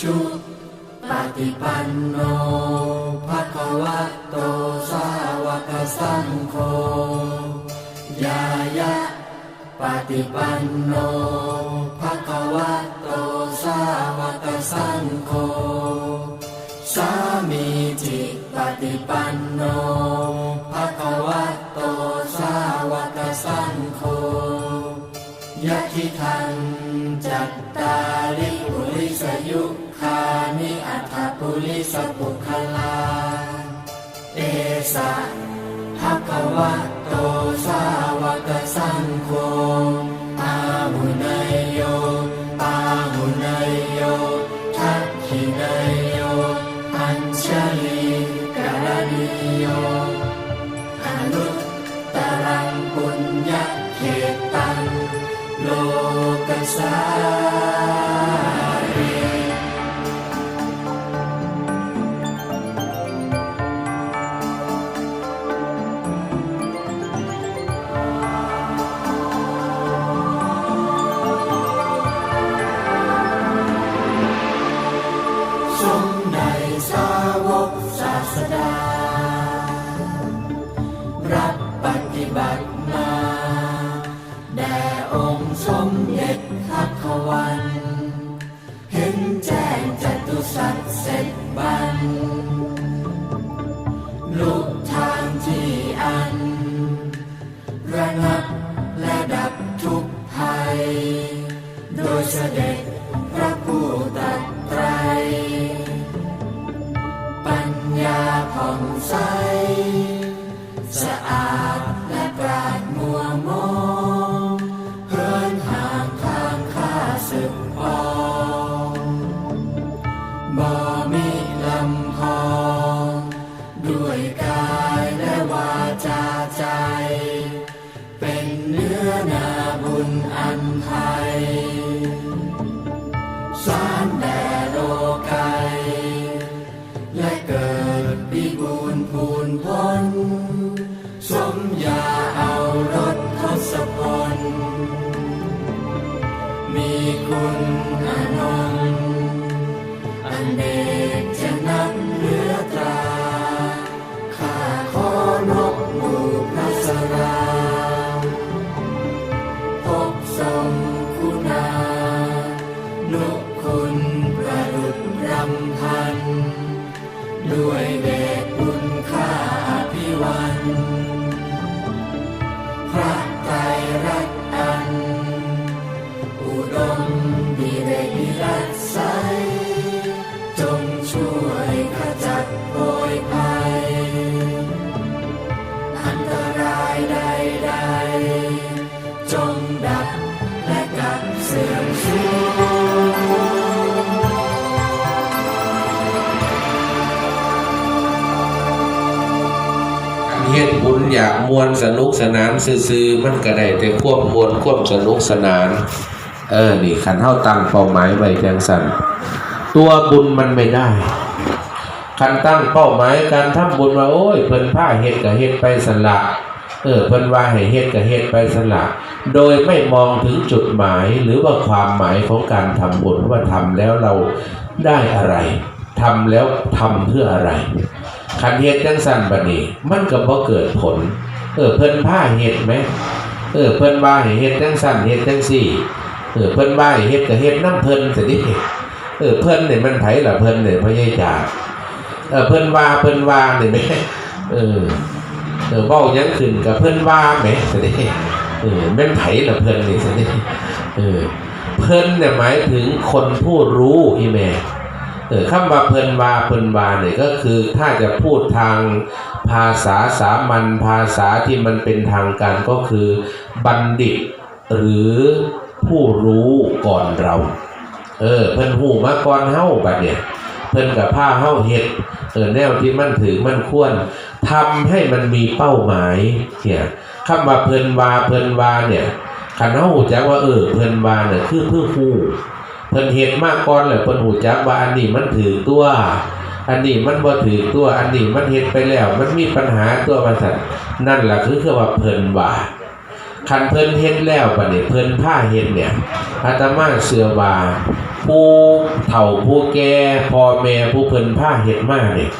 ชุปฏิปันโนภะคะวะโตสาวกสังโฆยายะปฏิปันโนภะคะวะโตสาวกสังโฆสามีจิปฏิปันโนภะคะวะโตสาวกสังโฆยะทิทังจัตตาริปุริสยุ ปุริสปุคลา เอสะภะคะวะโตสาวกสังโฆอาหุเนยโยปาหุเนยโยทักขิเนยโย อัญชลีกรณีโยอนุตตรังปุญญเขตังโลกสา ลุกทางที่อัน ระงับและดับทุกภัย โดยเสด็จพระผู้ตัดไตร ปัญญาผ่องใส ยาเอารถทศพล มีคุณอนงค์อันเนกจะนับเหลือตราข้าขอนกหมู่พระสราพบทรงคุณานุคุณประดุจรำพัน ด้วย มวนสนุกสนานซื่อๆมันก็ได้แต่ควบมวนควบสนุกสนาน เออนี่ขันเท่าตั้งเป้าหมายไว้จังสันตัวบุญมันไม่ได้คันตั้งเป้าหมายการทำบุญว่าโอ้ยเพิ่นผ้าเฮ็ดก็เฮ็ดไปสละเออเพิ่นว่าให้เฮ็ดก็เฮ็ดไปสละโดยไม่มองถึงจุดหมายหรือว่าความหมายของการทำบุญว่าทำแล้วเราได้อะไรทำแล้วทำเพื่ออะไรคันเฮ็ดจังสั่นบัดนี้ มันก็บ่เกิดผล เออเพิ่นผ้าเฮ็ดไหมเออเพิ่นว่าให้เฮ็ดจังสั่นเฮ็ดจังซี่เออเพิ่นว่าให้เฮ็ดก็เฮ็ดน้ำเพิ่นสิดิเออเพิ่นนี่ยมันไผ่ละเพิ่นนี่ยพ่อใหญ่จ่าเออเพิ่นว่าเพิ่นว่าเนี่แหมเออเออเว้ายังขึ้นกับเพิ่นว่าแหมสิดิเออแม่นไผ่ละเพิ่นนี่สิดิเออเพิ่นเนี่ยหมายถึงคนผู้รู้อีแม่ เออคำว่าเพิ่นวาเพิ่นวาเนี่ยก็คือถ้าจะพูดทางภาษาสามัญภาษาที่มันเป็นทางการก็คือบัณฑิต หรือผู้รู้ก่อนเรา เออเพิ่นหูมาก่อนเฮาบัดเนี่ยเพิ่นกับผ้าเฮาเฮ็ดเออแนวที่มันถือมันควรทำให้มันมีเป้าหมายเนี่ยคำว่าเพิ่นวาเพิ่นวาเนี่ยคันเฮาจักว่าเออเพิ่นวาเนี่ยคือเพื่อฮู้ เพิ่นเฮ็ดมาก่อนแล้วเพิ่นหูจักว่าอันนี้มันถือตัว อันนี้มันบ่ถือตัว อันนี้มันเฮ็ดไปแล้ว มันมีปัญหาตัวว่าซั่นนั่นแหละคือคือว่าเพิ่นว่าคันเพิ่นเฮ็ดแล้วบัดนี้เพิ่นพาเฮ็ดเนี่ยอาตมาเชื่อว่าผู้เฒ่าผู้แก่พ่อแม่ผู้เพิ่นพาเฮ็ดมากเนี่ย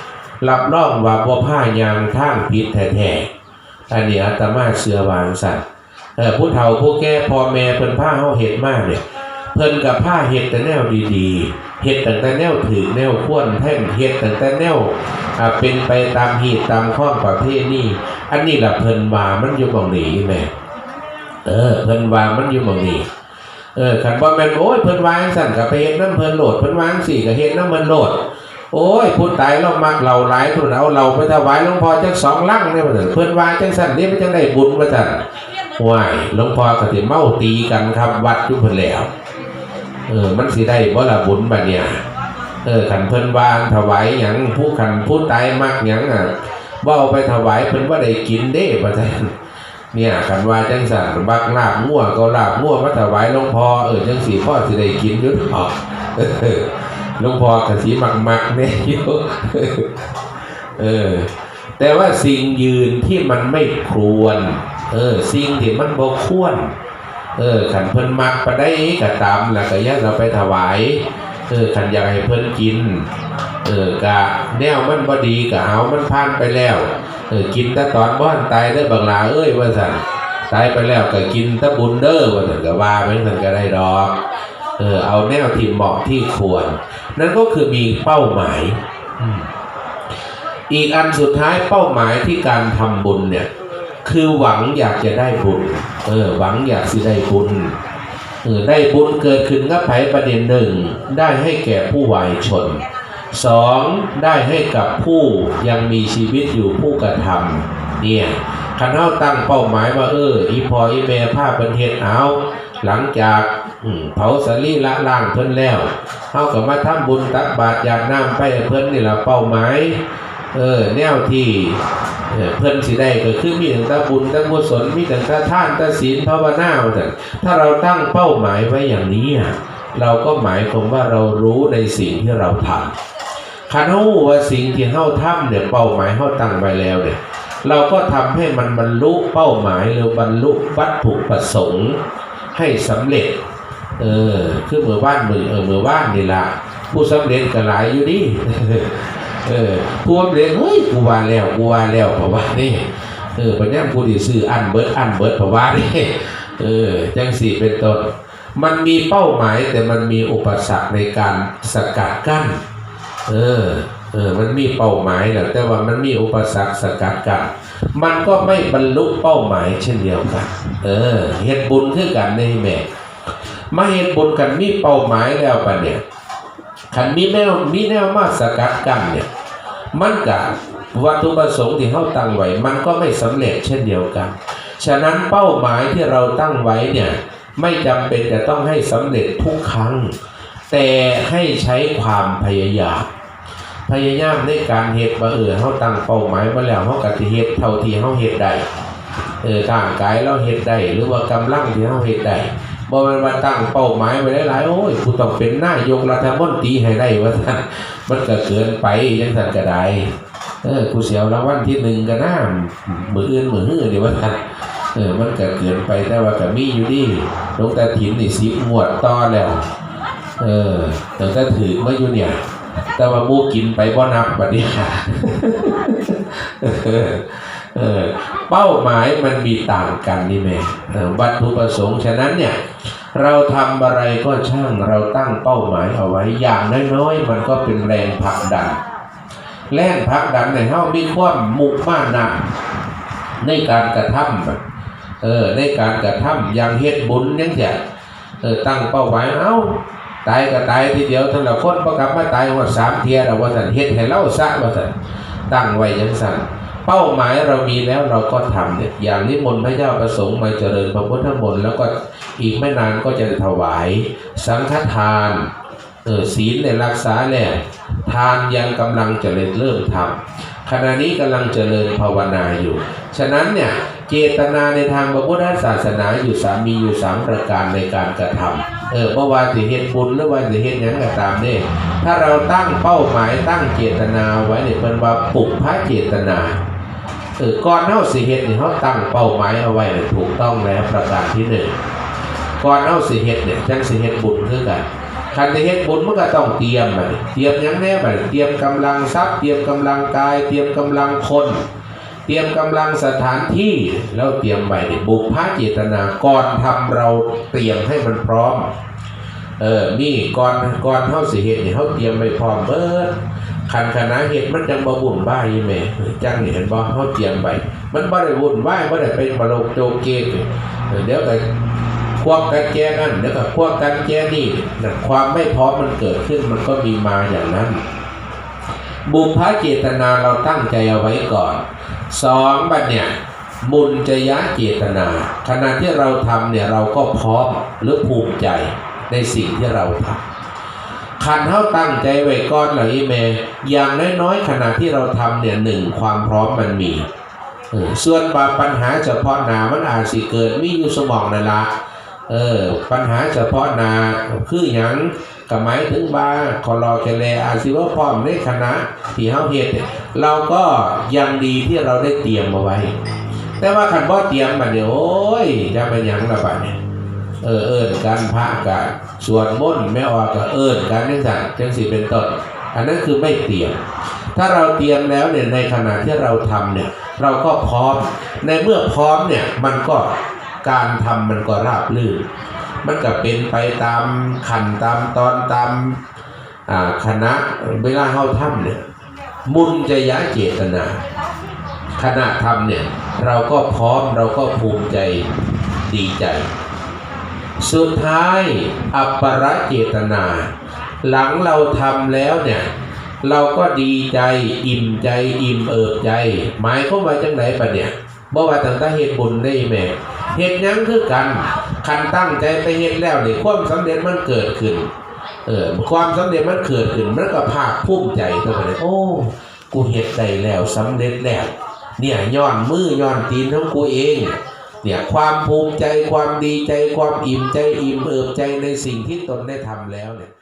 รับรองว่าบ่พายางทางผิดแท้ๆอันนี้อาตมาเสือวางสัตว์เออผู้เฒ่าผู้แก่พ่อแม่เพิ่นผ้าเฮาเฮ็ดมากเนี่ย เพิ่นกับผ้าเฮ็ดแต่แนวดีๆเฮ็ดแต่แนวถือแนวควรแท่งเฮ็ดแต่แนวอ่าเป็นไปตามเหตุตามข้อประเภทนี้อันนี้แหละเพิ่นว่ามันอยู่บ่งนี้แหม่เออเพิ่นว่ามันอยู่บ่งนี้เออคันบ่แมนโอ้ยเพิ่นวางซั่นก็ไปเฮ็ดน้ำเพิ่นโหลดเพิ่นวางซี่ก็เฮ็ดน้ำเพิ่นโหลดโอ้ยผู้ตายเรามักเราหลายพุ่นเอาเราไปถวายหลวงพ่อจักสองลั่งเนี่ยว่าซั่นเพิ่นว่าจังซั่นนี่มันจังได้บุญว่าซั่นว้ายหลวงพ่อก็สิเมาตีกันครับวัดอยู่เพิ่นแล้ว เออ มันสิได้บ่ละบุญบัดเนี่ย เออขันเพิ่นวานถวายหยังผู้ขันผู้ตายมักหยังอะว่าเอาไปถวายเพิ่นว่าได้กินเด้ประท่นเนี่ยขันว่าจังสันบักลาบมั่วก็ลาบมั่วมาถวายหลวงพ่อเออจังสีพ่อสิได้กินยุดหอกเออหลวงพ่อกะสีมักมักเนี่ยอยู่เออ แต่ว่าสิ่งยืนที่มันไม่ควร เออ สิ่งที่มันบ่ควร เออขันเพิ่นมักไปได้ก็ตามแล้วก็ย่าเราไปถวายเออขันอยากให้เพิ่นกินเออกะแนวมันบ่ดีกะเอามันผ่านไปแล้วเออกินแต่ตอนบ้านตายได้บางลาเอ้ยว่าสั่นตายไปแล้วก็กินแตะบุญเด้อว่าสั่นก็ว่าไม่สั่นก็ได้ดอกเออเอาแนวที่เหมาะที่ควร นั่นก็คือมีเป้าหมาย อีกอันสุดท้ายเป้าหมายที่การทำบุญเนี่ย คือหวังอยากจะได้บุญ เออ หวังอยากสิได้บุญเออได้บุญเกิดขึ้นกับไผประเด็นหนึ่ง ได้ให้แก่ผู้วายชนสองได้ให้กับผู้ยังมีชีวิตอยู่ผู้กระทำเนี่ยคันเฮาตั้งเป้าหมายว่าเอออีพออีแม่ผ้าเป็นเฮ็ดเอาหลังจากเผาสรีละล่างเพิ่นแล้วเฮาก็มาทำบุญตักบาตรหยาดน้ำไปเพิ่นนี่แหละเป้าหมาย เออแนวที่เพิ่นสิได้ก็คือมีตั้งแต่บุญตั้งกุศลมีตั้งแต่ทานตั้งศีลภาวนาว่าซั่นถ้าเราตั้งเป้าหมายไว้อย่างนี้อะเราก็หมายความว่าเรารู้ในสิ่งที่เราทำคันเฮารู้ว่าสิ่งที่เฮาทำเนี่ยเป้าหมายเฮาตั้งไว้แล้วเนี่ยเราก็ทำให้มันบรรลุเป้าหมายหรือบรรลุวัตถุประสงค์ให้สำเร็จเออคือเมื่อบ้านมือเออเมื่อบ้านนี่ละผู้สำเร็จก็หลายอยู่ดิ เออผู้สำเร็จเฮ้ยกูว่าแล้วกูว่าแล้วเพราะว่านี่เออปัญญาผู้ที่ซื้ออันเบิดอันเบิดเพราะว่านี่เออจังสี่เป็นต้นมันมีเป้าหมายแต่มันมีอุปสรรคในการสกัดกั้น เออเออมันมีเป้าหมายแหละแต่ว่ามันมีอุปสรรคสกัดกั้นมันก็ไม่บรรลุเป้าหมายเช่นเดียวกัน เออเฮ็ดบุญคือกันในแม่มาเฮ็ดบุญกันมีเป้าหมายแล้วปะเนี่ย คันมีแนวมีแนวมาสกัดกั้นเนี่ย มันกับวัตถุประสงค์ที่เขาตั้งไว้ มันก็ไม่สำเร็จเช่นเดียวกัน ฉะนั้นเป้าหมายที่เราตั้งไว้เนี่ยไม่จำเป็นจะต้องให้สำเร็จทุกครั้ง แต่ให้ใช้ความพยายามพยายามในการเฮ็ดว่าเออเขาตั้งเป้าหมายมาแล้วเขาก็สิเฮ็ดเท่าที่เขาเฮ็ดได้เออร่างกายเราเฮ็ดได้หรือว่ากำลังที่เขาเฮ็ดได้ บ่แม่นว่าตั้งเป้าหมายไว้หลายๆโอ้ยกูต้องเป็นนายกรัฐมนตรีให้ได้ว่านมันก็เกินไปจังซั่นก็ได้เออกูเสียวรางวัลที่หนึ่งก็น่ามืออื่นมือฮื้อนี่ว่านเออมันก็เกินไปแต่ว่าก็มีอยู่ดิลวงตาถิ่นนี่สิบงวดต่อแล้ว เออตงแต่ถือมาอยู่เนี่ย แต่ว่ามูกินไปบ่นับบัดนี้ เออเป้าหมายมันมีต่างกันนี่แม่วัตถุประสงค์ฉะนั้นเนี่ยเราทำอะไรก็ช่างเราตั้งเป้าหมายเอาไว้อย่างน้อยๆมันก็เป็นแรงผลักดันแรงผลักดันในเฮามีความมุ่งมั่นหนักในการกระทำเออในการกระทำอย่างเฮ็ดบุญยังเสียเออตั้งเป้าหมายเอ้าตายก็ตายทีเดียวทั้งละคนประกลับมาตายว่าสามเทียเราว่าสันเฮ็ดให้เล่าซะว่าสันตั้งไว้ยังสัน เป้าหมายเรามีแล้วเราก็ทำเนี่ยอย่างนิมนต์พระเจ้าประสงค์มาเจริญพระพุทธมนต์แล้วก็อีกไม่นานก็จะถวาย สังฆทานเออศีลเนี่ยรักษาแล้วทานยังกำลังเจะเริ่มทำขณะนี้กำลังเจริญภาวนาอยู่ ฉะนั้นเนี่ยเจตนาในทางพระพุทธศาสนาอยู่สามีอยู่สามประการในการกระทำเออเมื่อวานสิเฮ็ดบุญหรือว่าสิเฮ็ดหยังก็ตามเนี่ยถ้าเราตั้งเป้าหมายตั้งเจตนาไว้เนี่ยเป็นว่าปลุกพระเจตนา เออก่อนเฮาสิเฮ็ดนี่เฮาตั้งเป้าหมายเอาไว้ถูกต้องแล้วประการที่หนึ่งก่อนเฮาสิเฮ็ดเนี่ยจังสิเฮ็ดบุญคือกันคันสิเฮ็ดบุญมันก็ต้องเตรียมบัดนี้เตรียมยังแน่บัดนี้เตรียมกำลังทรัพย์เตรียมกำลังกาย เตรียมกำลังคน เตรียมกำลังสถานที่แล้วเตรียมไว้เนี่ยบุพพาเจตนาก่อนทำเราเตรียมให้มันพร้อม เออนี่ก่อนก่อนเฮาสิเฮ็ดนี่ยเฮาเตรียมไว้พร้อมเบิด คันคณะเฮ็ดมันจังบวุ่นวายอีแหม่จังเห็นบ่เฮาเตรียมไว้มันบ่ได้วุ่นวายบ่ได้เป็นบโลกโจเกกเออเดี๋ยวก็ควบกันแจนั่นเดี๋ยวก็ควบกันแจนี่นั่ความไม่พร้อมมันเกิดขึ้นมันก็มีมาอย่างนั้น บุพเจตนาเราตั้งใจเอาไว้ก่อนสองบัดเนี่ยบุญจยะเจตนา ขณะที่เราทำเนี่ยเราก็พร้อมหรือภูมิใจในสิ่งที่เราทำ ขันเท่าตั้งใจไว้ก่อนเหรออีเมอย่างน้อยๆขณะที่เราทำเนี่ยหนึ่งความพร้อมมันมีเออส่วนบางปัญหาเฉพาะหนามันอาจสิเกิดมีอยู่สมองนั่นละเออปัญหาเฉพาะหนาคืออย่างก็หมายถึงว่าคอรอแคลอาจสิว่าพร้อมในคณะที่เฮาเฮ็ดเนี่ยเราก็ยังดีที่เราได้เตรียมมาไว้ แต่ว่าขันบ่เตรียมบัดเดี๋ยวโอ้ยจะเป็นหยังละบัดเนี่ย เออเอิญการพระกันสวดมนต์ไม่ออกก็เอิญการนั่งสั่งจังสีเป็นต้นอันนั้นคือไม่เตรียม ถ้าเราเตรียมแล้วเนี่ยในขณะที่เราทำเนี่ยเราก็พร้อม ในเมื่อพร้อมเนี่ยมันก็การทำมันก็ราบรื่น มันก็เป็นไปตามขันตามตอนตามคณะเวลาเข้าถ้ำเนี่ยมุนจะยะเจตนาขณะทำเนี่ยเราก็พร้อมเราก็ภูมิใจดีใจ สุดท้ายอัปปรเจตนา หลังเราทำแล้วเนี่ยเราก็ดีใจอิ่มใจอิ่มเอิบใจ หมายเข้ามว่าจังไหนปะเนี่ยบ่ว่าตั้งแต่เฮ็ดบุญได้แม่เฮ็ดหยังคือกันคันตั้งใจไปเฮ็ดแล้วนี่ความสำเร็จมันเกิดขึ้นเออความสำเร็จมันเกิดขึ้นมันก็ภาคภูมิใจตัวไปเลยโอ้กูเฮ็ดได้แล้วสำเร็จแล้ว เนี่ยย้อนมือย้อนตีนของกูเอง เนี่ยความภูมิใจความดีใจความอิ่มใจอิ่มเอิบใจในสิ่งที่ตนได้ทำแล้วเนี่ย